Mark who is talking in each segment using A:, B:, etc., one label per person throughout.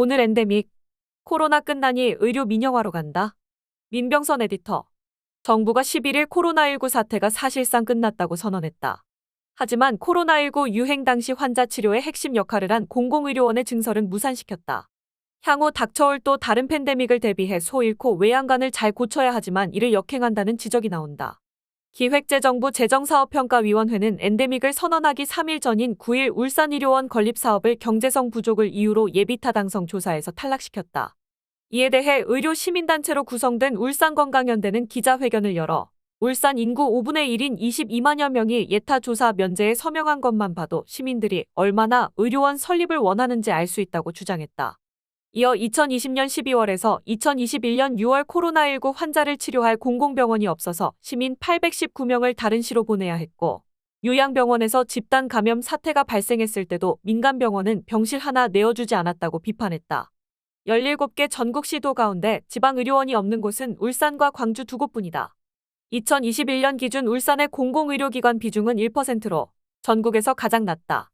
A: 오늘 엔데믹. 코로나 끝나니 의료 민영화로 간다. 민병선 에디터. 정부가 11일 코로나19 사태가 사실상 끝났다고 선언했다. 하지만 코로나19 유행 당시 환자 치료의 핵심 역할을 한 공공의료원의 증설은 무산시켰다. 향후 닥쳐올 또 다른 팬데믹을 대비해 소 잃고 외양간을 잘 고쳐야 하지만 이를 역행한다는 지적이 나온다. 기획재정부 재정사업평가위원회는 엔데믹을 선언하기 3일 전인 9일 울산의료원 건립사업을 경제성 부족을 이유로 예비타당성 조사에서 탈락시켰다. 이에 대해 의료시민단체로 구성된 울산건강연대는 기자회견을 열어 울산 인구 5분의 1인 22만여 명이 예타 조사 면제에 서명한 것만 봐도 시민들이 얼마나 의료원 설립을 원하는지 알 수 있다고 주장했다. 이어 2020년 12월에서 2021년 6월 코로나19 환자를 치료할 공공병원이 없어서 시민 819명을 다른 시로 보내야 했고, 요양병원에서 집단 감염 사태가 발생했을 때도 민간병원은 병실 하나 내어주지 않았다고 비판했다. 17개 전국 시도 가운데 지방의료원이 없는 곳은 울산과 광주 두 곳뿐이다. 2021년 기준 울산의 공공의료기관 비중은 1%로 전국에서 가장 낮다.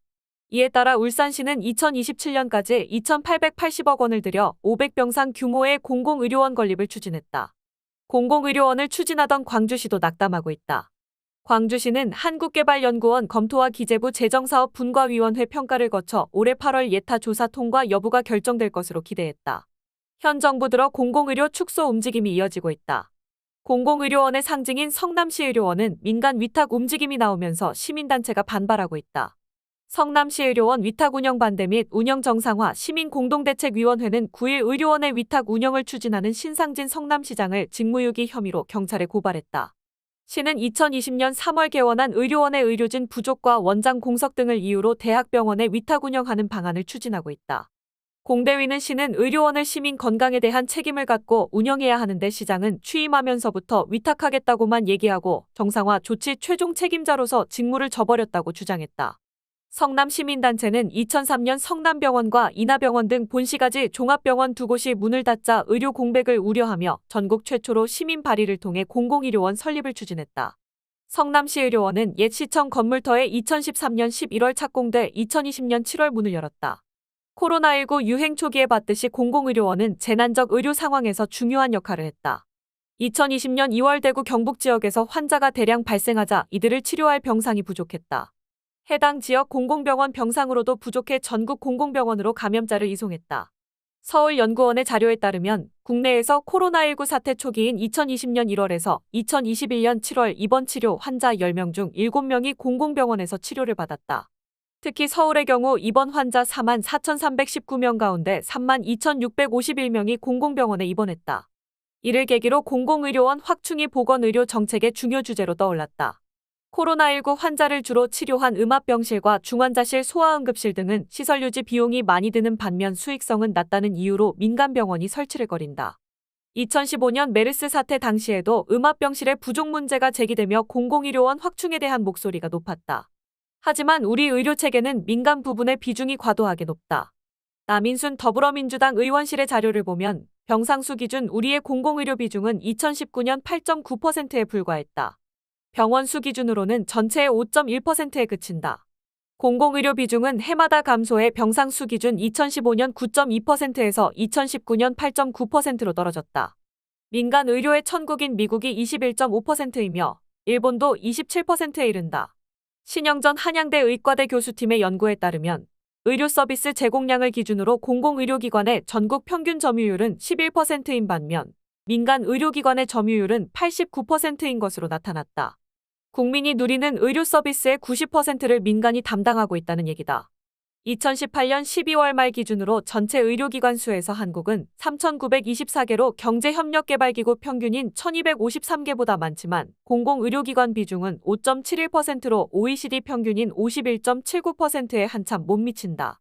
A: 이에 따라 울산시는 2027년까지 2,880억 원을 들여 500병상 규모의 공공의료원 건립을 추진했다. 공공의료원을 추진하던 광주시도 낙담하고 있다. 광주시는 한국개발연구원 검토와 기재부 재정사업 분과위원회 평가를 거쳐 올해 8월 예타 조사 통과 여부가 결정될 것으로 기대했다. 현 정부 들어 공공의료 축소 움직임이 이어지고 있다. 공공의료원의 상징인 성남시의료원은 민간 위탁 움직임이 나오면서 시민단체가 반발하고 있다. 성남시 의료원 위탁 운영 반대 및 운영 정상화 시민공동대책위원회는 9일 의료원의 위탁 운영을 추진하는 신상진 성남시장을 직무유기 혐의로 경찰에 고발했다. 시는 2020년 3월 개원한 의료원의 의료진 부족과 원장 공석 등을 이유로 대학병원에 위탁 운영하는 방안을 추진하고 있다. 공대위는 시는 의료원을 시민 건강에 대한 책임을 갖고 운영해야 하는데 시장은 취임하면서부터 위탁하겠다고만 얘기하고 정상화 조치 최종 책임자로서 직무를 져버렸다고 주장했다. 성남시민단체는 2003년 성남병원과 인하병원 등 본시가지 종합병원 두 곳이 문을 닫자 의료 공백을 우려하며 전국 최초로 시민 발의를 통해 공공의료원 설립을 추진했다. 성남시의료원은 옛 시청 건물터에 2013년 11월 착공돼 2020년 7월 문을 열었다. 코로나19 유행 초기에 봤듯이 공공의료원은 재난적 의료 상황에서 중요한 역할을 했다. 2020년 2월 대구 경북 지역에서 환자가 대량 발생하자 이들을 치료할 병상이 부족했다. 해당 지역 공공병원 병상으로도 부족해 전국 공공병원으로 감염자를 이송했다. 서울연구원의 자료에 따르면 국내에서 코로나19 사태 초기인 2020년 1월에서 2021년 7월 입원 치료 환자 10명 중 7명이 공공병원에서 치료를 받았다. 특히 서울의 경우 입원 환자 4만 4,319명 가운데 3만 2,651명이 공공병원에 입원했다. 이를 계기로 공공의료원 확충이 보건의료 정책의 중요 주제로 떠올랐다. 코로나19 환자를 주로 치료한 음압병실과 중환자실 소아응급실 등은 시설 유지 비용이 많이 드는 반면 수익성은 낮다는 이유로 민간병원이 설치를 거린다. 2015년 메르스 사태 당시에도 음압병실의 부족 문제가 제기되며 공공의료원 확충에 대한 목소리가 높았다. 하지만 우리 의료체계는 민간 부분의 비중이 과도하게 높다. 남인순 더불어민주당 의원실의 자료를 보면 병상수 기준 우리의 공공의료 비중은 2019년 8.9%에 불과했다. 병원 수 기준으로는 전체의 5.1%에 그친다. 공공의료 비중은 해마다 감소해 병상 수 기준 2015년 9.2%에서 2019년 8.9%로 떨어졌다. 민간 의료의 천국인 미국이 21.5%이며 일본도 27%에 이른다. 신영전 한양대 의과대 교수팀의 연구에 따르면 의료 서비스 제공량을 기준으로 공공의료기관의 전국 평균 점유율은 11%인 반면 민간 의료기관의 점유율은 89%인 것으로 나타났다. 국민이 누리는 의료 서비스의 90%를 민간이 담당하고 있다는 얘기다. 2018년 12월 말 기준으로 전체 의료기관 수에서 한국은 3,924개로 경제협력개발기구 평균인 1,253개보다 많지만 공공의료기관 비중은 5.71%로 OECD 평균인 51.79%에 한참 못 미친다.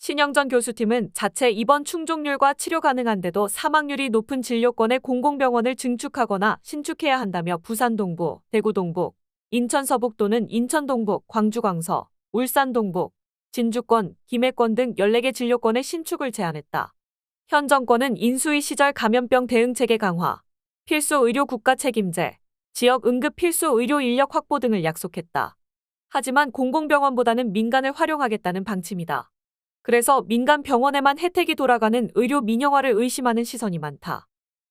A: 신영전 교수팀은 자체 입원 충족률과 치료 가능한데도 사망률이 높은 진료권의 공공병원을 증축하거나 신축해야 한다며 부산 동부, 대구 동북, 인천 서북 또는 인천 동북, 광주 광서, 울산 동북, 진주권, 김해권 등 14개 진료권의 신축을 제안했다. 현 정권은 인수위 시절 감염병 대응 체계 강화, 필수 의료 국가 책임제, 지역 응급 필수 의료 인력 확보 등을 약속했다. 하지만 공공병원보다는 민간을 활용하겠다는 방침이다. 그래서 민간 병원에만 혜택이 돌아가는 의료 민영화를 의심하는 시선이 많다.